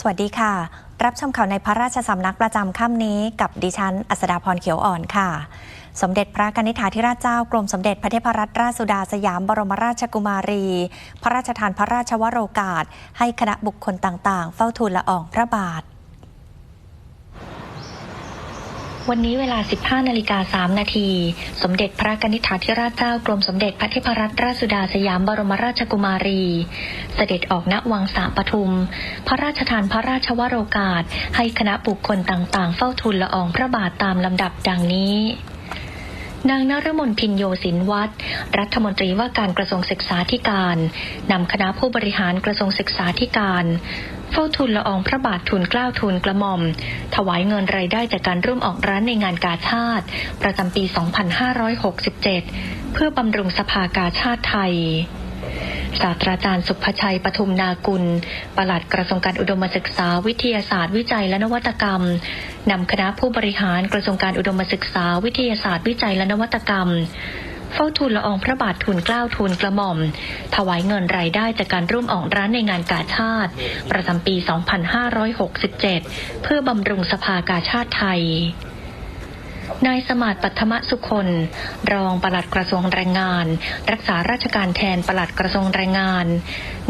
สวัสดีค่ะ รับชมข่าวในพระราชสำนักประจำค่ำนี้กับดิฉัน อัสดาพรเขียวอ่อนค่ะ สมเด็จพระกนิษฐาธิราชเจ้ากรมสมเด็จพระเทพรัตนราชสุดาสยามบรมราชกุมารี พระราชทานพระราชวโรกาส ให้คณะบุคคลต่างๆ เฝ้าทูลละอองพระบาท วันนี้เวลา 15นาฬิกา3นาที สมเด็จพระกนิษฐาธิราชเจ้ากรมสมเด็จพระเทพรัตนราชสุดาสยามบรมราชกุมารี เสด็จออกณวังสาปทุม พระราชทานพระราชวโรกาส ให้คณะบุคคลต่างๆ เฝ้าทูลละอองพระบาทตามลำดับดังนี้ นางนรมนพินโยสินวัตรรัฐมนตรีว่าการกระทรวงศึกษาธิการนำคณะผู้บริหารกระทรวงศึกษาธิการเฝ้าทุนละอองพระบาททุนเกล้าทุนกระหม่อม ถวายเงินรายได้จากการร่วมออกร้านในงานกาชาติ ประจำปี 2567 เพื่อบำรุงสภากาชาติไทย ศาสตราจารย์สุภชัยปทุมนากุล ปลัดกระทรวงการอุดมศึกษา วิทยาศาสตร์ วิจัยและนวัตกรรม นำคณะผู้บริหารกระทรวงการอุดมศึกษา วิทยาศาสตร์ วิจัยและนวัตกรรมเฝ้าทูลละอองพระบาททูลเกล้าทูลกระหม่อม ถวายเงินรายได้จากการร่วมออกร้านในงานกาชาติ ประจำปี 2567 เพื่อบำรุงสภากาชาติไทย นายสมาร์ทปัทมสุคนรองปลัดกระทรวงแรงงาน รักษาราชการแทนปลัดกระทรวงแรงงาน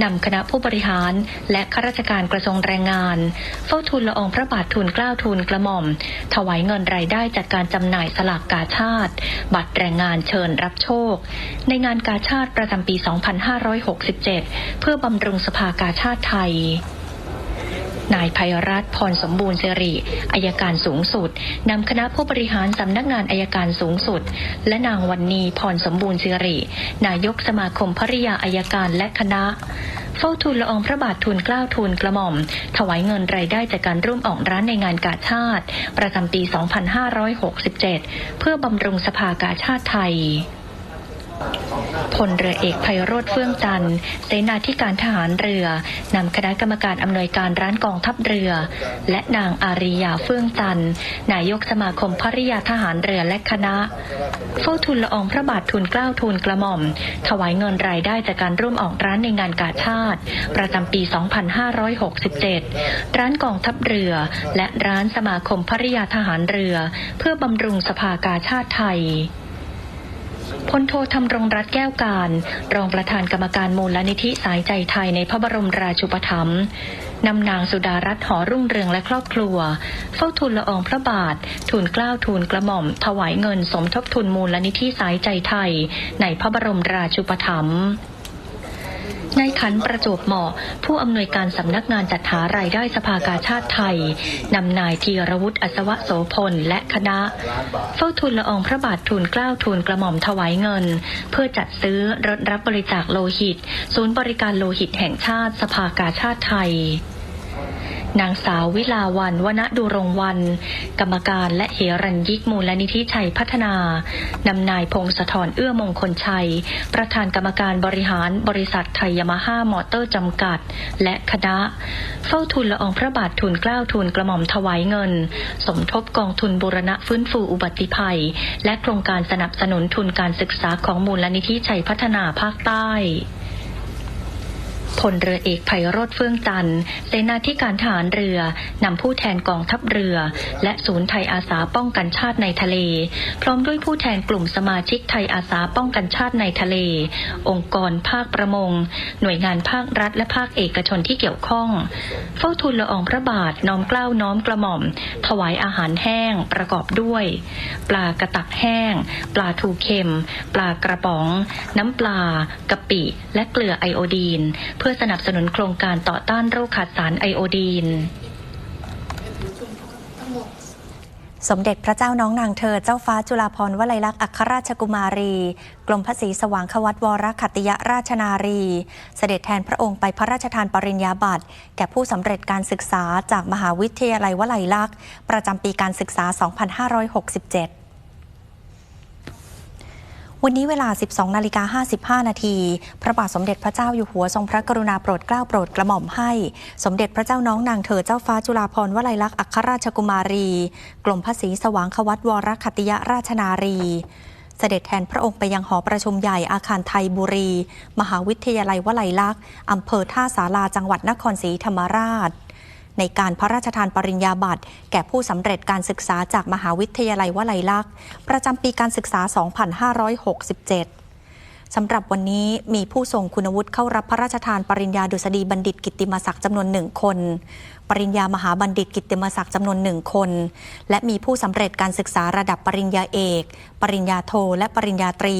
นำคณะผู้บริหาร และข้าราชการกระทรวงแรงงาน เฝ้าทูลละอองพระบาททูลเกล้าทูลกระหม่อม ถวายเงินรายได้จากการจำหน่ายสลากกาชาติ บัตรแรงงานเชิญรับโชค ในงานกาชาติประจำปี 2567 เพื่อบำรุงสภากาชาติไทย นายภัยรัตน์พรสมบูรณ์สิริอายการสูงสุดนำคณะผู้บริหารสำนักงานอายการสูงสุด และนางวันนีพรสมบูรณ์สิรินายกสมาคมภริยาอายการและคณะเฝ้าทูลละอองพระบาททูลเกล้าทูลกระหม่อม ถวายเงินรายได้จากการร่วมออกร้านในงานกาชาติ ประจำปี 2567 เพื่อบำรุงสภากาชาติไทย พลเรือเอกไพโรธเฟื่องจันทร์เสนาธิการทหารเรือนำคณะกรรมการอำนวยการร้านกองทัพเรือ และนางอาริยาเฟื่องจันทร์นายกสมาคมภริยาทหารเรือและคณะเฝ้าทุนละอองพระบาททุนเกล้าทุนกระหม่อม ถวายเงินรายได้จากการร่วมออกร้านในงานกาชาติ ประจำปี 2567 ร้านกองทัพเรือ และร้านสมาคมภริยาทหารเรือ เพื่อบำรุงสภากาชาติไทย พลโทธำรงรัตแก้วการ รองประธานกรรมการมูลนิธิสายใจไทยในพระบรมราชูปถัมภ์นำนางสุดารัตน์หอรุ่งเรืองและครอบครัว เฝ้าทูลละอองพระบาท ทูลเกล้าทูลกระหม่อม ถวายเงินสมทบทุนมูลนิธิสายใจไทย ในพระบรมราชูปถัมภ์ นายขันประจวบเหมาะ ผู้อำนวยการสำนักงานจัดหารายได้สภากาชาติไทยนำนายธีรวุฒิอัศวะโสพลและคณะ เฝ้าทุนละอองพระบาททุนเกล้าทุนกระหม่อมถวายเงิน เพื่อจัดซื้อรถรับบริจาคโลหิต ศูนย์บริการโลหิตแห่งชาติสภากาชาติไทย นางสาววิลาวันวนดุรงวัน กรรมการและเหรัญยิกมูลนิธิชัยพัฒนานำนายพงศธรเอื้อมงคลชัย ประธานกรรมการบริหารบริษัทไทยยามาฮ่ามอเตอร์จำกัด และคณะ เฝ้าทุนละอองพระบาททุนเกล้าทุนกระหม่อมถวายเงิน สมทบกองทุนบูรณะฟื้นฟูอุบัติภัย และโครงการสนับสนุนทุนการศึกษาของมูลนิธิชัยพัฒนาภาคใต้ พลเรือเอกไพโรธเฟื่องจันทร์เสนาธิการทหารเรือนำผู้แทนกองทัพเรือ และศูนย์ไทยอาสาป้องกันชาติในทะเล พร้อมด้วยผู้แทนกลุ่มสมาชิกไทยอาสาป้องกันชาติในทะเล องค์กรภาคประมง หน่วยงานภาครัฐและภาคเอกชนที่เกี่ยวข้อง เฝ้าทูลละอองพระบาทน้อมเกล้าน้อมกระหม่อม ถวายอาหารแห้งประกอบด้วย ปลากระตักแห้ง ปลาทูเค็ม ปลากระป๋อง น้ำปลากะปิ และเกลือไอโอดีนเพื่อื่อสนับสนุนโครงการต่อต้านโรคขาดสารไอโอดีนสมเด็จพระเจ้าน้องนางเธอเจ้าฟ้าจุฬาภรณ์วลัยลักษณ์อัครราชกุมารี กรมพระศรีสว่างควัตวรขัตติยราชนารี เสด็จแทนพระองค์ไปพระราชทานปริญญาบัตร แก่ผู้สำเร็จการศึกษาจากมหาวิทยาลัยวลัยลักษณ์ ประจำปีการศึกษา 2567 วันนี้เวลา 12 นาฬิกา 55 นาที พระบาทสมเด็จพระเจ้าอยู่หัวทรงพระกรุณาโปรดเกล้าโปรดกระหม่อมให้ สมเด็จพระเจ้าน้องนางเธอเจ้าฟ้าจุฬาภรณ์วลัยลักษณ์อัครราชกุมารี กรมพระศรีสว่างควัตวรขตติยราชนารี เสด็จแทนพระองค์ไปยังหอประชุมใหญ่อาคารไทยบุรี มหาวิทยาลัยวลัยลักษณ์อำเภอท่าสาราจังหวัดนครศรีธรรมราช ในการพระราชทานปริญญาบัตร แก่ผู้สำเร็จการศึกษาจากมหาวิทยาลัยวลัยลักษณ์ ประจำปีการศึกษา 2567สำหรับวันนี้มีผู้ทรงคุณวุฒิเข้ารับพระราชทานปริญญาดุษฎีบัณฑิตกิติมศักดิ์จำนวนหนึ่งคน ปริญญามหาบัณฑิตกิติมศักดิ์จำนวนหนึ่งคน และมีผู้สำเร็จการศึกษาระดับปริญญาเอก ปริญญาโท และปริญญาตรี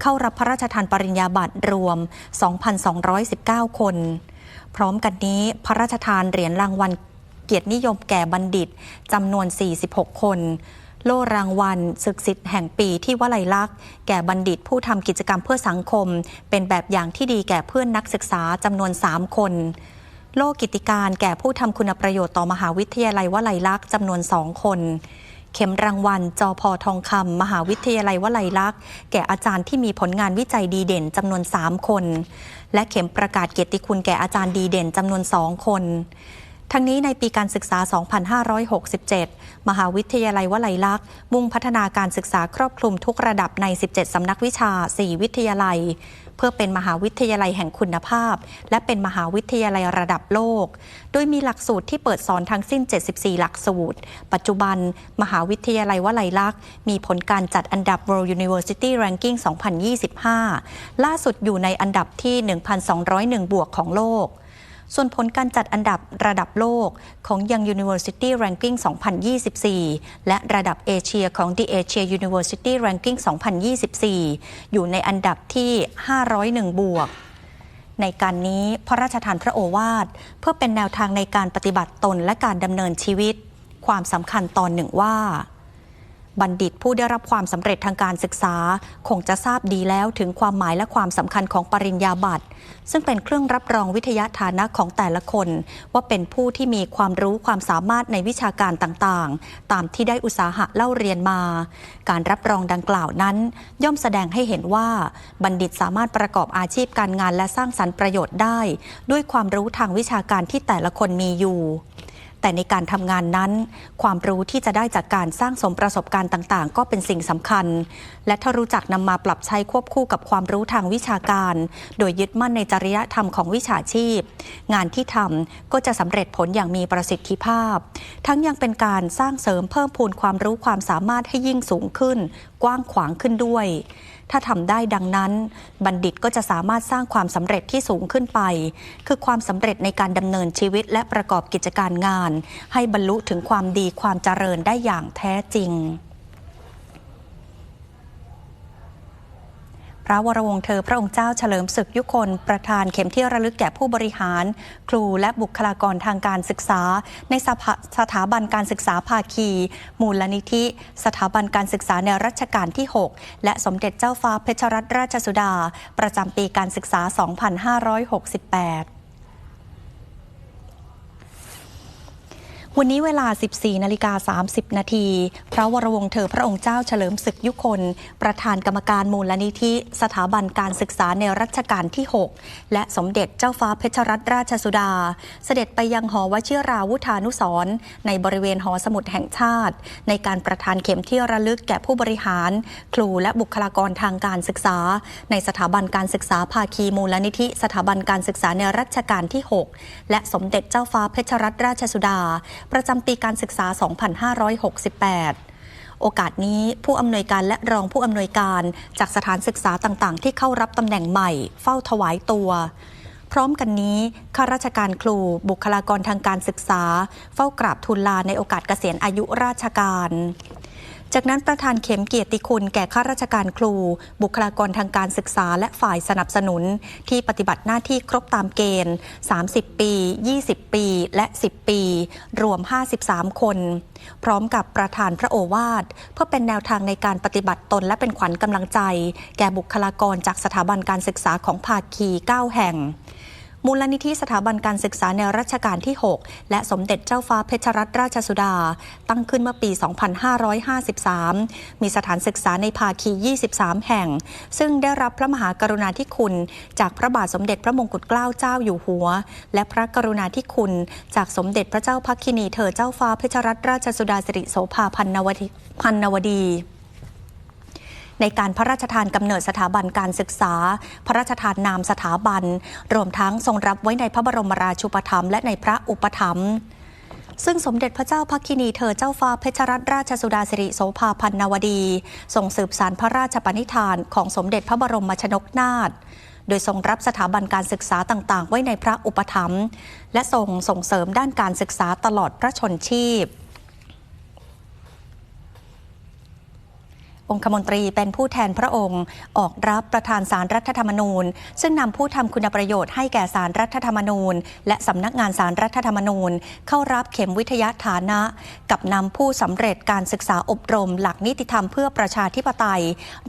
เข้ารับพระราชทานปริญญาบัตรรวม 2,219 คน พร้อมกันนี้พระราชทานเหรียญรางวัลเกียรตินิยมแก่บัณฑิตจำนวน 46 คน โล่รางวัลศึกสิทธิ์แห่งปีที่วลัยลักษณ์แก่บัณฑิตผู้ทำกิจกรรมเพื่อสังคม เป็นแบบอย่างที่ดีแก่เพื่อนนักศึกษาจำนวน 3 คน โล่กิติการแก่ผู้ทำคุณประโยชน์ต่อมหาวิทยาลัยวลัยลักษณ์จำนวน 2 คน เข็มรางวัล จอพอทองคำมหาวิทยาลัยวลัยลักษณ์ แก่อาจารย์ที่มีผลงานวิจัยดีเด่นจำนวน 3 คน และเข็มประกาศเกียรติคุณแก่อาจารย์ดีเด่นจำนวน 2 คน ทั้งนี้ในปีการศึกษา 2567 มหาวิทยาลัยวลัยลักษณ์ มุ่งพัฒนาการศึกษาครอบคลุมทุกระดับใน 17 สำนักวิชา 4 วิทยาลัย เพื่อเป็นมหาวิทยาลัยแห่งคุณภาพ และเป็นมหาวิทยาลัยระดับโลก โดยมีหลักสูตรที่เปิดสอนทั้งสิ้น 74 หลักสูตร ปัจจุบัน มหาวิทยาลัยวลัยลักษณ์ มีผลการจัดอันดับ World University Ranking 2025 ล่าสุดอยู่ในอันดับที่ 1,201 บวกของโลก ส่วนผลการจัดอันดับระดับโลกของ Young University Ranking 2024 และระดับเอเชียของ The Asia University Ranking 2024 อยู่ในอันดับที่ 501 บวกในการนี้พระราชทานพระโอวาท เพื่อเป็นแนวทางในการปฏิบัติตนและการดำเนินชีวิต ความสำคัญตอนหนึ่งว่า บัณฑิตผู้ได้รับความสำเร็จทางการศึกษา คงจะทราบดีแล้วถึงความหมายและความสำคัญของปริญญาบัตร ซึ่งเป็นเครื่องรับรองวิทยาฐานะของแต่ละคน ว่าเป็นผู้ที่มีความรู้ความสามารถในวิชาการต่างๆ ตามที่ได้อุตสาหะเล่าเรียนมา การรับรองดังกล่าวนั้น ย่อมแสดงให้เห็นว่า บัณฑิตสามารถประกอบอาชีพการงานและสร้างสรรค์ประโยชน์ได้ ด้วยความรู้ทางวิชาการที่แต่ละคนมีอยู่ แต่ในการทำงานนั้น ความรู้ที่จะได้จากการสร้างสมประสบการณ์ต่าง ๆ ก็เป็นสิ่งสำคัญ และถ้ารู้จักนำมาปรับใช้ควบคู่กับความรู้ทางวิชาการ โดยยึดมั่นในจริยธรรมของวิชาชีพ งานที่ทำก็จะสำเร็จผลอย่างมีประสิทธิภาพ ทั้งยังเป็นการสร้างเสริมเพิ่มพูนความรู้ความสามารถให้ยิ่งสูงขึ้น กว้างขวางขึ้นด้วย ถ้าทำได้ดังนั้น บัณฑิตก็จะสามารถสร้างความสำเร็จที่สูงขึ้นไป คือความสำเร็จในการดำเนินชีวิตและประกอบกิจการงาน ให้บรรลุถึงความดีความเจริญได้อย่างแท้จริง พระวรวงศ์เธอพระองค์เจ้าเฉลิมศึกยุคนประธานเข็มที่ระลึกแก่ผู้บริหาร ครูและบุคลากรทางการศึกษา ในสภาสถาบันการศึกษาภาคี มูลนิธิ สถาบันการศึกษาในรัชกาลที่ 6 และสมเด็จเจ้าฟ้าเพชรรัตนราชสุดา ประจำปีการศึกษา 2568 วันนี้เวลา 14 นาฬิกา 30 นาที พระวรวงศ์เธอพระองค์เจ้าเฉลิมศึกยุคน ประธานกรรมการมูลนิธิสถาบันการศึกษาในรัชกาลที่ 6 และสมเด็จเจ้าฟ้าเพชรรัตนราชสุดา เสด็จไปยังหอวชิราวุธานุสรในบริเวณหอสมุดแห่งชาติ ในการประทานเข็มที่ระลึกแก่ผู้บริหาร ครูและบุคลากรทางการศึกษา ในสถาบันการศึกษาภาคีมูลนิธิ สถาบันการศึกษาในรัชกาลที่ 6 และสมเด็จเจ้าฟ้าเพชรรัตนราชสุดา ประจำปีการศึกษา 2568โอกาสนี้ผู้อำนวยการและรองผู้อำนวยการจากสถานศึกษาต่างๆ ที่เข้ารับตำแหน่งใหม่ เฝ้าถวายตัว พร้อมกันนี้ข้าราชการครูบุคลากรทางการศึกษา เฝ้ากราบทูลลาในโอกาสเกษียณอายุราชการ จากนั้นประธานเข็มเกียรติคุณแก่ข้าราชการครู บุคลากรทางการศึกษาและฝ่ายสนับสนุน ที่ปฏิบัติหน้าที่ครบตามเกณฑ์ 30 ปี 20 ปี และ 10 ปี รวม 53 คน พร้อมกับประธานพระโอวาทเพื่อเป็นแนวทางในการปฏิบัติตนและเป็นขวัญกำลังใจ แก่บุคลากรจากสถาบันการศึกษาของภาคี 9 แห่ง มูลนิธิสถาบันการศึกษาในรัชกาลที่ 6 และสมเด็จเจ้าฟ้าเพชรรัตนราชสุดา ตั้งขึ้นเมื่อปี 2553 มีสถานศึกษาในภาคี 23 แห่ง ซึ่งได้รับพระมหากรุณาธิคุณ จากพระบาทสมเด็จพระมงกุฎเกล้าเจ้าอยู่หัว และพระกรุณาธิคุณ จากสมเด็จพระเจ้าพักคินีเธอเจ้าฟ้าเพชรรัตนราชสุดาสิริโสภาพันนวดีพันนวดี ในการพระราชทานกำเนิดสถาบันการศึกษา พระราชทานนามสถาบัน รวมทั้งทรงรับไว้ในพระบรมราชูปถัมภ์และในพระอุปถัมภ์ซึ่งสมเด็จพระเจ้าพักคินีเธอเจ้าฟ้าเพชรรัตนราชสุดาสิริโสภาพันนวดีส่งสืบสารพระราชปณิธานของสมเด็จพระบรมชนกนาถโดยทรงรับสถาบันการศึกษาต่าง ๆ ไว้ในพระอุปถัมภ์และทรงส่งเสริมด้านการศึกษาตลอดพระชนชีพ องคมนตรีเป็นผู้แทนพระองค์ ออกรับประธานสารรัฐธรรมนูญ ซึ่งนำผู้ทำคุณประโยชน์ให้แก่สารรัฐธรรมนูญ และสำนักงานสารรัฐธรรมนูญ เข้ารับเข็มวิทยาฐานะ กับนำผู้สำเร็จการศึกษาอบรม หลักนิติธรรมเพื่อประชาธิปไตย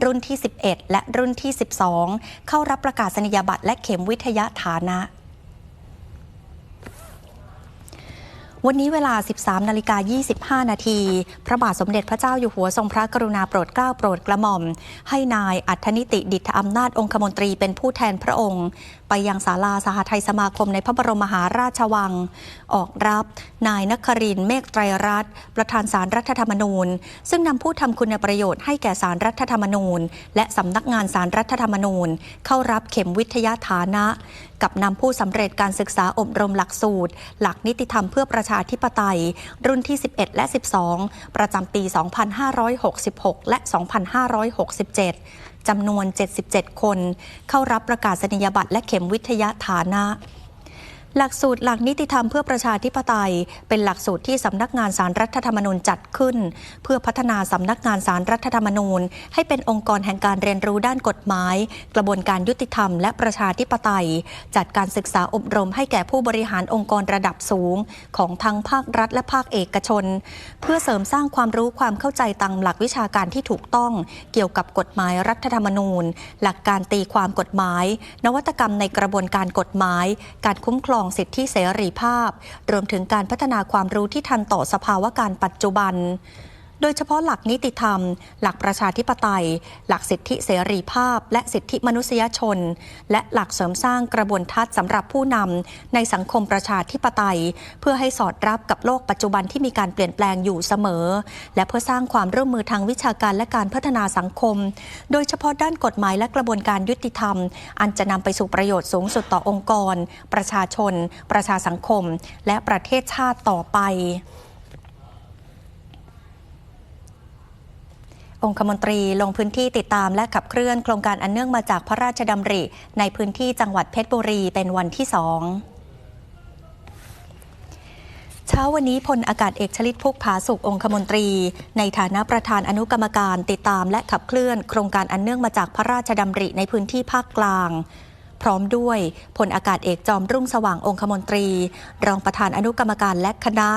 รุ่นที่ 11 และรุ่นที่ 12 เข้ารับประกาศนียบัตรและเข็มวิทยาฐานะ วันนี้เวลา 13นาฬิกา25 นาที พระบาทสมเด็จพระเจ้าอยู่หัวทรงพระกรุณาโปรดเกล้าโปรดกระหม่อม ให้นายอัธนิติดิษฐอำนาจองคมนตรีเป็นผู้แทนพระองค์ ไปยังศาลาสหทัยสมาคมในพระบรมมหาราชวัง ออกรับ นายนครินเมฆไตรรัตน์ประธานสารรัฐธรรมนูญ ซึ่งนำผู้ทำคุณประโยชน์ให้แก่สารรัฐธรรมนูญ และสำนักงานสารรัฐธรรมนูญ เข้ารับเข็มวิทยาฐานะ กับนำผู้สำเร็จการศึกษาอบรมหลักสูตร หลักนิติธรรมเพื่อประชาธิปไตย รุ่นที่ 11 และ 12 ประจำปี 2566 และ 2567 จำนวน 77 คน เข้ารับประกาศนียบัตรและเข็มวิทยาฐานะ หลักสูตรหลักนิติธรรมเพื่อประชาธิปไตย เป็นหลักสูตรที่สำนักงานสารรัฐธรรมนูญจัดขึ้น เพื่อพัฒนาสำนักงานสารรัฐธรรมนูญ ให้เป็นองค์กรแห่งการเรียนรู้ด้านกฎหมาย กระบวนการยุติธรรมและประชาธิปไตย จัดการศึกษาอบรมให้แก่ผู้บริหารองค์กรระดับสูง ของทั้งภาครัฐและภาคเอกชน เพื่อเสริมสร้างความรู้ความเข้าใจตามหลักวิชาการที่ถูกต้อง เกี่ยวกับกฎหมายรัฐธรรมนูญ หลักการตีความกฎหมาย นวัตกรรมในกระบวนการกฎหมาย การคุ้มครองสิทธิเสรีภาพ รวมถึงการพัฒนาความรู้ที่ทันต่อสภาวะการปัจจุบัน ดยเฉพาะหลักนิติธรรม หลักประชาธิปไตย หลักสิทธิเสรีภาพ และสิทธิมนุษยชน และหลักเสริมสร้างกระบวนทัศน์สำหรับผู้นำในสังคมประชาธิปไตย เพื่อให้สอดรับกับโลกปัจจุบันที่มีการเปลี่ยนแปลงอยู่เสมอ และเพื่อสร้างความร่วมมือทางวิชาการและการพัฒนาสังคม โดยเฉพาะด้านกฎหมายและกระบวนการยุติธรรม อันจะนำไปสู่ประโยชน์สูงสุดต่อองค์กร ประชาชน ประชาสังคม และประเทศชาติต่อไป องคมนตรีลงพื้นที่ติดตามและขับเคลื่อนโครงการอันเนื่องมาจากพระราชดำริ ในพื้นที่จังหวัดเพชรบุรีเป็นวันที่สองเช้าวันนี้พลอากาศเอกชลิตพุกผาสุของคมนตรี ในฐานะประธานอนุกรรมการติดตามและขับเคลื่อนโครงการอันเนื่องมาจากพระราชดำริในพื้นที่ภาคกลาง พร้อมด้วยพลอากาศเอกจอมรุ่งสว่างองคมนตรี รองประธานอนุกรรมการและคณะ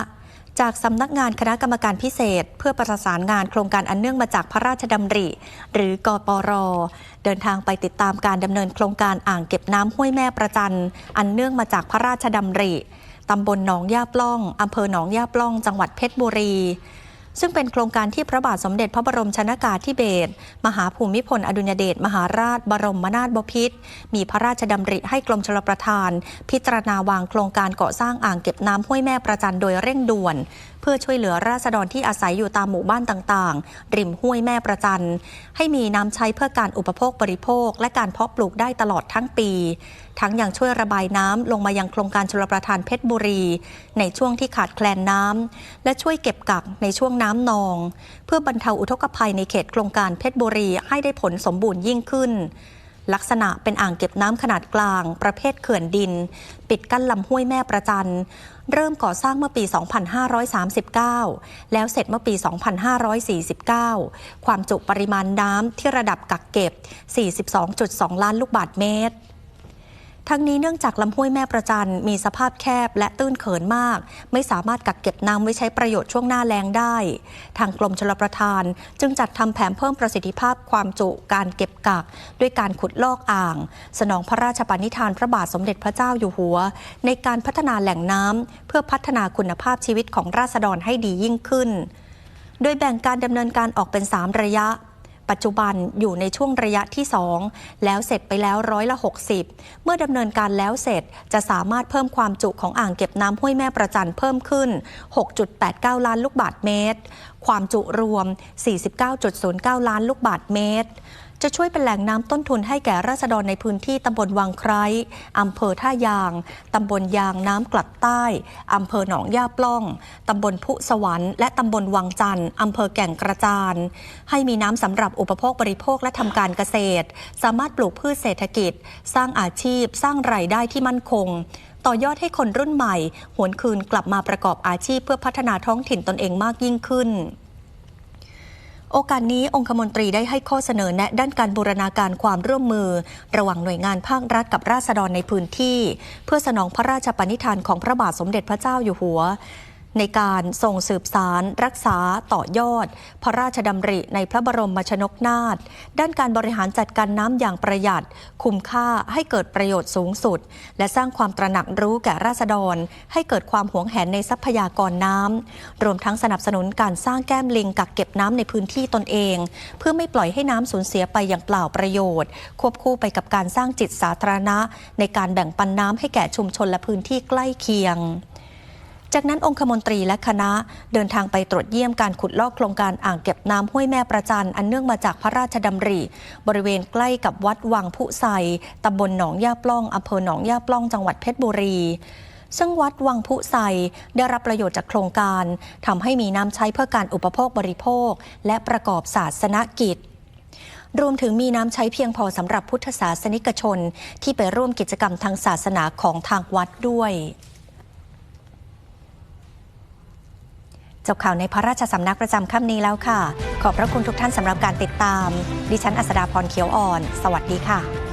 จากสำนักงานคณะกรรมการพิเศษ เพื่อประสานงานโครงการอันเนื่องมาจากพระราชดำริ หรือกปร เดินทางไปติดตามการดำเนินโครงการอ่างเก็บน้ำห้วยแม่ประจัน อันเนื่องมาจากพระราชดำริตำบลหนองย่าปล้องอำเภอหนองย่าปล้อง จังหวัดเพชรบุรี ซึ่งเป็นโครงการที่พระบาทสมเด็จพระบรมชนากาธิเบศรมหาภูมิพลอดุญเดชมหาราช บรมนาถบพิตรมีพระราชดำริให้กรมชลประทาน พิจารณาวางโครงการก่อสร้างอ่างเก็บน้ำห้วยแม่ประจันโดยเร่งด่วนเพื่อช่วยเหลือราษฎรที่อาศัยอยู่ตามหมู่บ้านต่างๆ ริมห้วยแม่ประจัน ให้มีน้ำใช้เพื่อการอุปโภคบริโภค และการเพาะปลูกได้ตลอดทั้งปี ทั้งยังช่วยระบายน้ำลงมายังโครงการชลประทานเพชรบุรี ในช่วงที่ขาดแคลนน้ำและช่วยเก็บกักในช่วงน้ำนอง เพื่อบรรเทาอุทกภัยในเขตโครงการเพชรบุรีให้ได้ผลสมบูรณ์ยิ่งขึ้น ลักษณะเป็นอ่างเก็บน้ำขนาดกลาง ประเภทเขื่อนดิน ปิดกั้นลำห้วยแม่ประจัน เริ่มก่อสร้างเมื่อปี 2539 แล้วเสร็จเมื่อปี 2549 ความจุปริมาณน้ำที่ระดับกักเก็บ 42.2 ล้านลูกบาศก์เมตร ทั้งนี้เนื่องจากลำห้วยแม่ประจันมีสภาพแคบและตื้นเขินมาก ไม่สามารถกักเก็บน้ำไว้ใช้ประโยชน์ช่วงหน้าแล้งได้ ทางกรมชลประทาน จึงจัดทำแผนเพิ่มประสิทธิภาพความจุการเก็บกัก ด้วยการขุดลอกอ่าง สนองพระราชปณิธานพระบาทสมเด็จพระเจ้าอยู่หัว ในการพัฒนาแหล่งน้ำเพื่อพัฒนาคุณภาพชีวิตของราษฎรให้ดียิ่งขึ้น โดยแบ่งการดำเนินการออกเป็น 3 ระยะ ปัจจุบันอยู่ในช่วงระยะที่ 2 แล้วเสร็จไปแล้วร้อยละ 60 เมื่อดำเนินการแล้วเสร็จจะสามารถเพิ่มความจุของอ่างเก็บน้ำห้วยแม่ประจันเพิ่มขึ้น 6.89 ล้านลูกบาทเมตร ความจุรวม 49.09 ล้านลูกบาทเมตร จะช่วยเป็นแหล่งน้ำต้นทุนให้แก่ราษฎรในพื้นที่ตำบลวังไคร้อำเภอท่ายาง ตำบลยางน้ำกลัดใต้อำเภอหนองย่าปล้อง ตำบลพุสวรรค์และตำบลวังจันทร์อำเภอแก่งกระจาน ให้มีน้ำสำหรับอุปโภคบริโภคและทำการเกษตร สามารถปลูกพืชเศรษฐกิจ สร้างอาชีพ สร้างรายได้ที่มั่นคง ต่อยอดให้คนรุ่นใหม่ หวนคืนกลับมาประกอบอาชีพเพื่อพัฒนาท้องถิ่นตนเองมากยิ่งขึ้น โอกาสนี้องคมนตรีได้ให้ข้อเสนอแนะด้านการบูรณาการความร่วมมือ ระหว่างหน่วยงานภาครัฐกับราษฎรในพื้นที่ เพื่อสนองพระราชปณิธานของพระบาทสมเด็จพระเจ้าอยู่หัว ในการส่งสืบสารรักษาต่อยอด พระราชดำริในพระบรมชนกนาถด้านการบริหารจัดการน้ำอย่างประหยัด คุ้มค่าให้เกิดประโยชน์สูงสุด และสร้างความตระหนักรู้แก่ราษฎร ให้เกิดความหวงแหนในทรัพยากรน้ำรวมทั้งสนับสนุนการสร้างแก้มลิงกักเก็บน้ำในพื้นที่ตนเอง เพื่อไม่ปล่อยให้น้ำสูญเสียไปอย่างเปล่าประโยชน์ ควบคู่ไปกับการสร้างจิตสาธารณะ ในการแบ่งปันน้ำให้แก่ชุมชนและพื้นที่ใกล้เคียง จากนั้นองคมนตรีและคณะเดินทางไปตรวจเยี่ยมการขุดลอกโครงการอ่างเก็บน้ำห้วยแม่ประจันอันเนื่องมาจากพระราชดำริ บริเวณใกล้กับวัดวังผู้ไซตำบลหนองย่าปล้องอำเภอหนองย่าปล้องจังหวัดเพชรบุรีซึ่งวัดวังผู้ไซได้รับประโยชน์จากโครงการทำให้มีน้ำใช้เพื่อการอุปโภคบริโภค และประกอบศาสนกิจ รวมถึงมีน้ำใช้เพียงพอสำหรับพุทธศาสนิกชน ที่ไปร่วมกิจกรรมทางศาสนาของทางวัดด้วย จบข่าวในพระราชสำนักประจำค่ำนี้แล้วค่ะ ขอบพระคุณทุกท่านสำหรับการติดตาม ดิฉันอัสดาพรเขียวอ่อน สวัสดีค่ะ